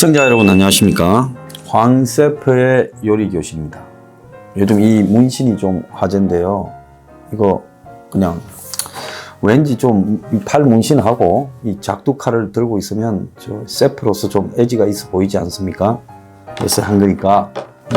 시청자 여러분 안녕하십니까 황세프의 요리교실입니다 요즘 이 문신이 좀 화제인데요 이거 그냥 왠지 좀 팔 문신하고 이 작두칼을 들고 있으면 저 세프로서 좀 애지가 있어 보이지 않습니까 그래서 한 거니까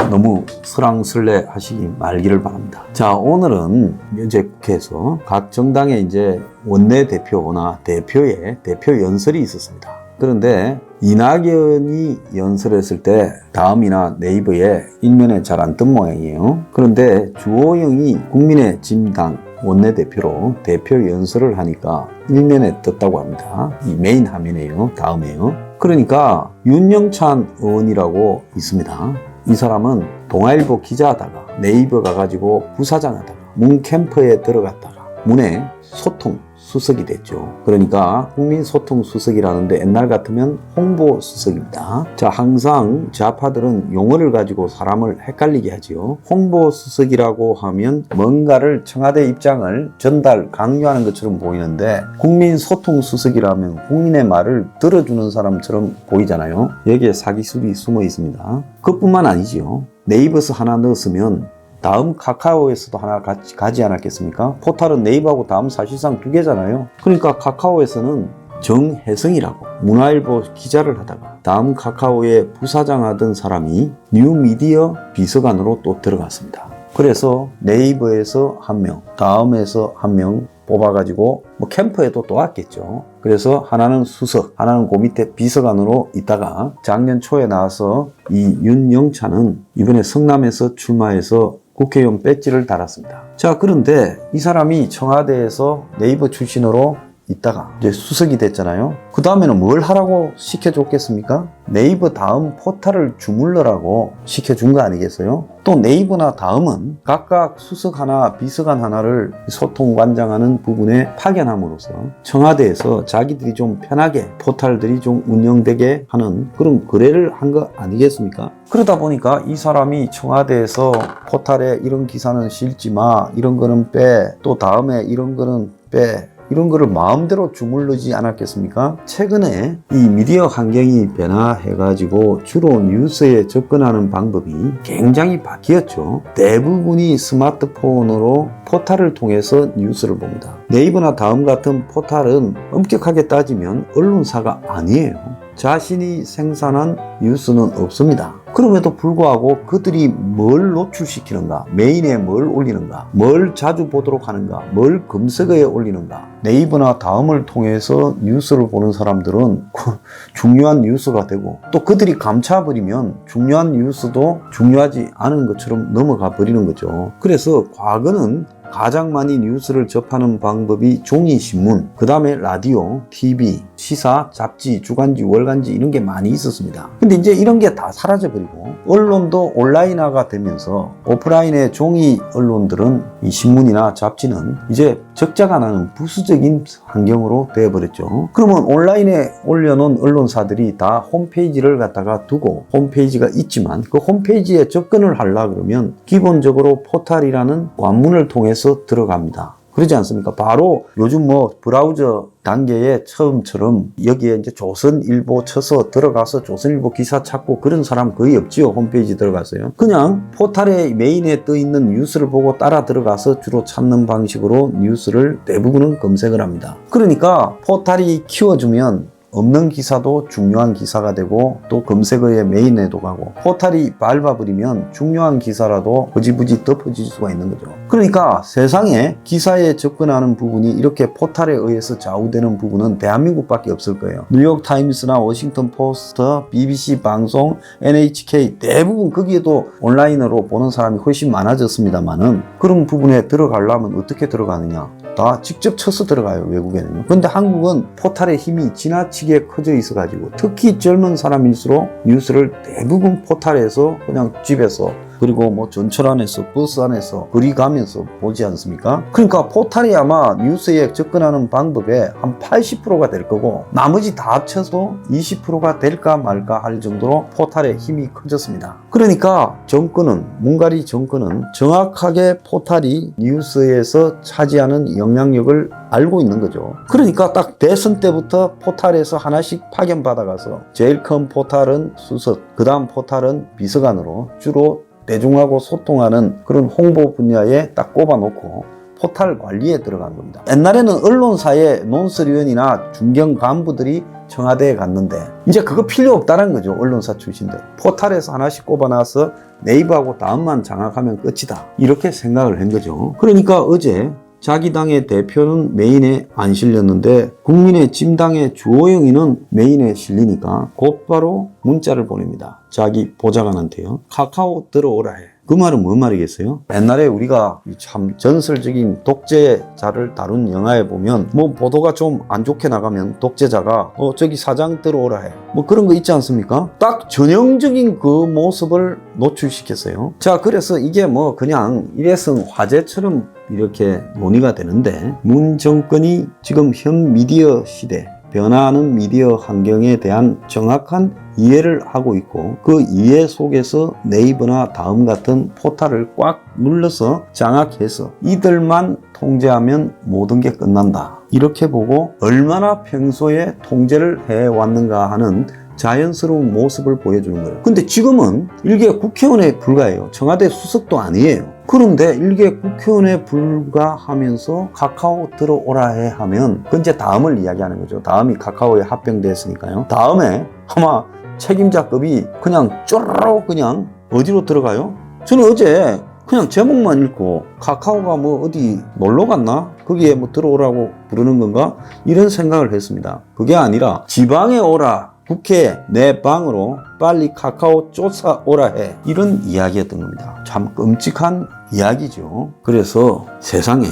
너무 설왕설래 하시기 말기를 바랍니다. 자, 오늘은 현재 국회에서 각 정당의 이제 원내대표나 대표의 대표 연설이 있었습니다. 그런데 이낙연이 연설했을 때 다음이나 네이버에 일면에 잘 안 뜬 모양이에요. 그런데 주호영이 국민의 진당 원내대표로 대표 연설을 하니까 일면에 떴다고 합니다. 이 메인 화면이에요. 다음에요. 그러니까 윤영찬 의원이라고 있습니다. 이 사람은 동아일보 기자하다가 네이버 가가지고 부사장 하다가 문 캠프에 들어갔다가 문에 소통 수석이 됐죠. 그러니까 국민 소통 수석이라는데 옛날 같으면 홍보 수석입니다. 자, 항상 좌파들은 용어를 가지고 사람을 헷갈리게 하지요. 홍보 수석이라고 하면 뭔가를 청와대 입장을 전달, 강요하는 것처럼 보이는데 국민 소통 수석이라면 국민의 말을 들어주는 사람처럼 보이잖아요. 여기에 사기술이 숨어 있습니다. 그뿐만 아니지요. 네이버스 하나 넣었으면 다음 카카오에서도 하나 같이 가지 않았겠습니까? 포탈은 네이버하고 다음 사실상 두 개잖아요. 그러니까 카카오에서는 정혜성이라고 문화일보 기자를 하다가 다음 카카오의 부사장 하던 사람이 뉴미디어 비서관으로 또 들어갔습니다. 그래서 네이버에서 한 명, 다음에서 한 명 뽑아가지고 뭐 캠프에도 또 왔겠죠. 그래서 하나는 수석, 하나는 그 밑에 비서관으로 있다가 작년 초에 나와서 이 윤영찬은 이번에 성남에서 출마해서 국회의원 배지를 달았습니다. 자, 그런데 이 사람이 청와대에서 네이버 출신으로 있다가 이제 수석이 됐잖아요. 그 다음에는 뭘 하라고 시켜줬겠습니까? 네이버 다음 포탈을 주물러라고 시켜준 거 아니겠어요? 또 네이버나 다음은 각각 수석 하나, 비서관 하나를 소통 관장하는 부분에 파견함으로써 청와대에서 자기들이 좀 편하게 포탈들이 좀 운영되게 하는 그런 거래를 한 거 아니겠습니까? 그러다 보니까 이 사람이 청와대에서 포탈에 이런 기사는 실지 마, 이런 거는 빼, 또 다음에 이런 거는 빼, 이런 거를 마음대로 주물르지 않았겠습니까? 최근에 이 미디어 환경이 변화해가지고 주로 뉴스에 접근하는 방법이 굉장히 바뀌었죠. 대부분이 스마트폰으로 포탈을 통해서 뉴스를 봅니다. 네이버나 다음 같은 포탈은 엄격하게 따지면 언론사가 아니에요. 자신이 생산한 뉴스는 없습니다. 그럼에도 불구하고 그들이 뭘 노출시키는가, 메인에 뭘 올리는가, 뭘 자주 보도록 하는가, 뭘 검색어에 올리는가, 네이버나 다음을 통해서 뉴스를 보는 사람들은 그 중요한 뉴스가 되고 또 그들이 감춰버리면 중요한 뉴스도 중요하지 않은 것처럼 넘어가 버리는 거죠. 그래서 과거는 가장 많이 뉴스를 접하는 방법이 종이 신문, 그 다음에 라디오, TV, 시사, 잡지, 주간지, 월간지 이런 게 많이 있었습니다. 근데 이제 이런 게 다 사라져버리고 언론도 온라인화가 되면서 오프라인의 종이 언론들은 이 신문이나 잡지는 이제 적자가 나는 부수적인 환경으로 되어버렸죠. 그러면 온라인에 올려놓은 언론사들이 다 홈페이지를 갖다가 두고 홈페이지가 있지만 그 홈페이지에 접근을 하려 그러면 기본적으로 포탈이라는 관문을 통해서 들어갑니다. 그러지 않습니까? 바로 요즘 뭐 브라우저 단계의 처음처럼 여기에 이제 조선일보 쳐서 들어가서 조선일보 기사 찾고 그런 사람 거의 없지요. 홈페이지 들어가서요. 그냥 포탈에 메인에 떠 있는 뉴스를 보고 따라 들어가서 주로 찾는 방식으로 뉴스를 대부분은 검색을 합니다. 그러니까 포탈이 키워주면 없는 기사도 중요한 기사가 되고 또 검색어의 메인에도 가고 포탈이 밟아버리면 중요한 기사라도 흐지부지 덮어질 수가 있는 거죠. 그러니까 세상에 기사에 접근하는 부분이 이렇게 포탈에 의해서 좌우되는 부분은 대한민국밖에 없을 거예요. 뉴욕 타임스나 워싱턴 포스트, BBC 방송, NHK 대부분 거기에도 온라인으로 보는 사람이 훨씬 많아졌습니다만은 그런 부분에 들어가려면 어떻게 들어가느냐? 다 직접 쳐서 들어가요 외국에는요 근데 한국은 포탈의 힘이 지나치게 커져 있어 가지고 특히 젊은 사람일수록 뉴스를 대부분 포탈에서 그냥 집에서 그리고 뭐 전철 안에서 버스 안에서 거리 가면서 보지 않습니까? 그러니까 포탈이 아마 뉴스에 접근하는 방법의 한 80%가 될 거고 나머지 다 합쳐서 20%가 될까 말까 할 정도로 포탈의 힘이 커졌습니다. 그러니까 정권은 문가리 정권은 정확하게 포탈이 뉴스에서 차지하는 영향력을 알고 있는 거죠. 그러니까 딱 대선 때부터 포탈에서 하나씩 파견받아가서 제일 큰 포탈은 수석, 그 다음 포탈은 비서관으로 주로 대중하고 소통하는 그런 홍보 분야에 딱 꼽아놓고 포탈 관리에 들어간 겁니다. 옛날에는 언론사의 논설위원이나 중견 간부들이 청와대에 갔는데 이제 그거 필요 없다는 거죠. 언론사 출신들. 포탈에서 하나씩 꼽아놔서 네이버하고 다음만 장악하면 끝이다. 이렇게 생각을 한 거죠. 그러니까 어제 자기 당의 대표는 메인에 안 실렸는데 국민의 찜당의 주호영이는 메인에 실리니까 곧바로 문자를 보냅니다. 자기 보좌관한테요. 카카오 들어오라 해. 그 말은 뭔 말이겠어요? 옛날에 우리가 참 전설적인 독재자를 다룬 영화에 보면 뭐 보도가 좀 안 좋게 나가면 독재자가 어 저기 사장 들어오라 해. 뭐 그런 거 있지 않습니까? 딱 전형적인 그 모습을 노출시켰어요. 자 그래서 이게 뭐 그냥 일회성 화제처럼 이렇게 논의가 되는데 문 정권이 지금 현 미디어 시대 변화하는 미디어 환경에 대한 정확한 이해를 하고 있고 그 이해 속에서 네이버나 다음 같은 포탈을 꽉 눌러서 장악해서 이들만 통제하면 모든 게 끝난다. 이렇게 보고 얼마나 평소에 통제를 해왔는가 하는 자연스러운 모습을 보여주는 거예요. 근데 지금은 일개 국회의원에 불과해요. 청와대 수석도 아니에요. 그런데 일개 국회의원에 불과하면서 카카오 들어오라 해 하면 그 이제 다음을 이야기하는 거죠. 다음이 카카오에 합병됐으니까요. 다음에 아마 책임자급이 그냥 쪼르륵 그냥 어디로 들어가요? 저는 어제 그냥 제목만 읽고 카카오가 뭐 어디 놀러 갔나? 거기에 뭐 들어오라고 부르는 건가? 이런 생각을 했습니다. 그게 아니라 지방에 오라. 국회 내 방으로 빨리 카카오 쫓아오라 해. 이런 이야기였던 겁니다. 참 끔찍한 이야기죠. 그래서 세상에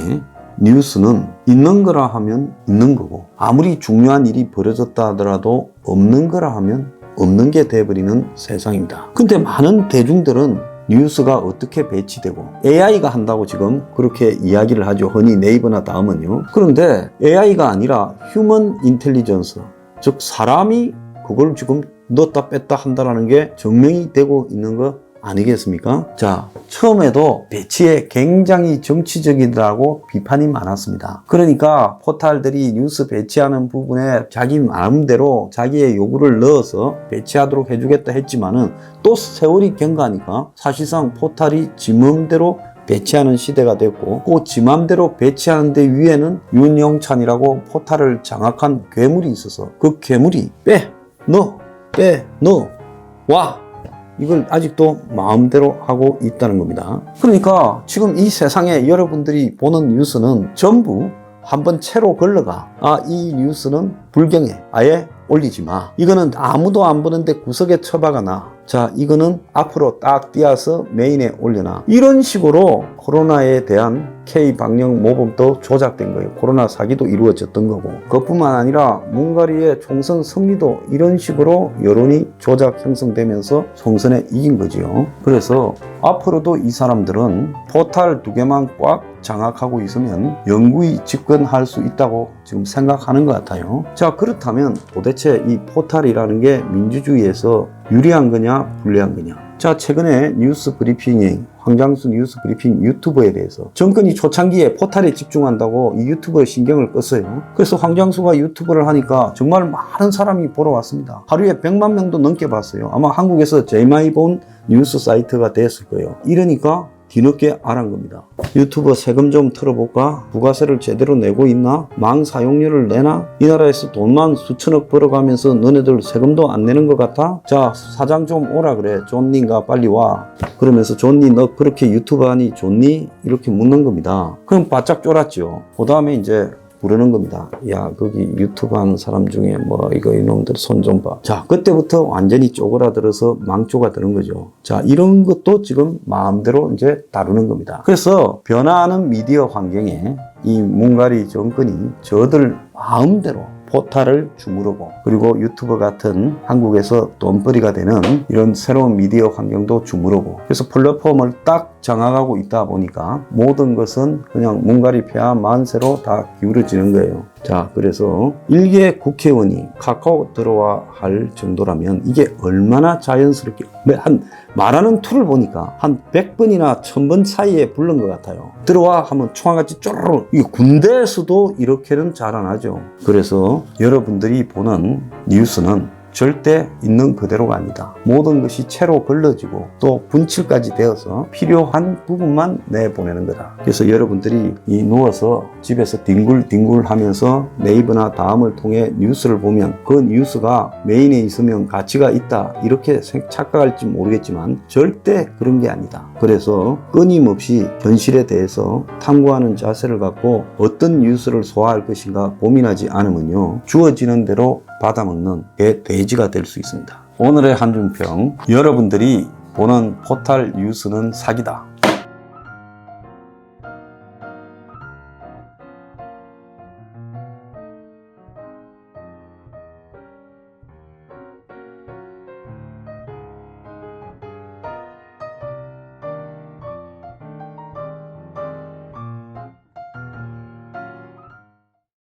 뉴스는 있는 거라 하면 있는 거고 아무리 중요한 일이 벌어졌다 하더라도 없는 거라 하면 없는 게 돼버리는 세상입니다. 근데 많은 대중들은 뉴스가 어떻게 배치되고 AI가 한다고 지금 그렇게 이야기를 하죠. 흔히 네이버나 다음은요. 그런데 AI가 아니라 휴먼 인텔리전스 즉 사람이 그걸 지금 넣었다 뺐다 한다라는 게 증명이 되고 있는 거 아니겠습니까? 자, 처음에도 배치에 굉장히 정치적이라고 비판이 많았습니다. 그러니까 포탈들이 뉴스 배치하는 부분에 자기 마음대로 자기의 요구를 넣어서 배치하도록 해주겠다 했지만은 또 세월이 경과하니까 사실상 포탈이 지 맘대로 배치하는 시대가 됐고 그 지맘대로 배치하는 데 위에는 윤영찬이라고 포탈을 장악한 괴물이 있어서 그 괴물이 빼, 너, 빼, 너, 와. 이걸 아직도 마음대로 하고 있다는 겁니다. 그러니까 지금 이 세상에 여러분들이 보는 뉴스는 전부 한번 채로 걸러가. 아 이 뉴스는 불경해 아예 올리지 마. 이거는 아무도 안 보는데 구석에 처박아 놔 자 이거는 앞으로 딱 띄어서 메인에 올려놔. 이런 식으로 코로나에 대한 K 방역 모범도 조작된 거예요. 코로나 사기도 이루어졌던 거고. 그뿐만 아니라 문가리의 총선 승리도 이런 식으로 여론이 조작 형성되면서 총선에 이긴 거지요. 그래서 앞으로도 이 사람들은 포탈 두 개만 꽉 장악하고 있으면 영구히 집권할 수 있다고 지금 생각하는 것 같아요. 자, 그렇다면 도대체 이 포탈이라는 게 민주주의에서 유리한 거냐, 불리한 거냐. 자, 최근에 뉴스 브리핑에 황장수 뉴스 브리핑 유튜버에 대해서 정권이 초창기에 포탈에 집중한다고 이 유튜버에 신경을 껐어요. 그래서 황장수가 유튜브를 하니까 정말 많은 사람이 보러 왔습니다. 하루에 100만 명도 넘게 봤어요. 아마 한국에서 제일 많이 본 뉴스 사이트가 됐을 거예요. 이러니까 뒤늦게 알한 겁니다. 유튜버 세금 좀 틀어볼까? 부가세를 제대로 내고 있나? 망 사용료를 내나? 이 나라에서 돈만 수천억 벌어가면서 너네들 세금도 안 내는 것 같아? 자, 사장 좀 오라 그래. 존니가 빨리 와. 그러면서 존니 너 그렇게 유튜브 하니 좋니? 이렇게 묻는 겁니다. 그럼 바짝 쫄았죠. 그 다음에 이제 부르는 겁니다. 야, 거기 유튜브 하는 사람 중에 뭐 이거 이놈들 손 좀 봐. 자, 그때부터 완전히 쪼그라들어서 망조가 되는 거죠. 자, 이런 것도 지금 마음대로 이제 다루는 겁니다. 그래서 변화하는 미디어 환경에 이 문가리 정권이 저들 마음대로 포탈을 주무르고 그리고 유튜브 같은 한국에서 돈벌이가 되는 이런 새로운 미디어 환경도 주무르고 그래서 플랫폼을 딱 장악하고 있다 보니까 모든 것은 그냥 문가리 폐하 만세로 다 기울어지는 거예요. 자, 그래서 일개 국회의원이 카카오 들어와 할 정도라면 이게 얼마나 자연스럽게 매- 한 말하는 툴을 보니까 한 100번이나 1000번 사이에 부른 것 같아요. 들어와 하면 총알같이 쪼르르 이게 군대에서도 이렇게는 잘 안 하죠. 그래서 여러분들이 보는 뉴스는 절대 있는 그대로가 아니다. 모든 것이 채로 걸러지고 또 분칠까지 되어서 필요한 부분만 내보내는 거다. 그래서 여러분들이 이 누워서 집에서 뒹굴뒹굴 하면서 네이버나 다음을 통해 뉴스를 보면 그 뉴스가 메인에 있으면 가치가 있다. 이렇게 생- 착각할지 모르겠지만 절대 그런 게 아니다. 그래서 끊임없이 현실에 대해서 탐구하는 자세를 갖고 어떤 뉴스를 소화할 것인가 고민하지 않으면요. 주어지는 대로 받아먹는 개 돼지가 될 수 있습니다. 오늘의 한준평 여러분들이 보는 포탈 뉴스는 사기다.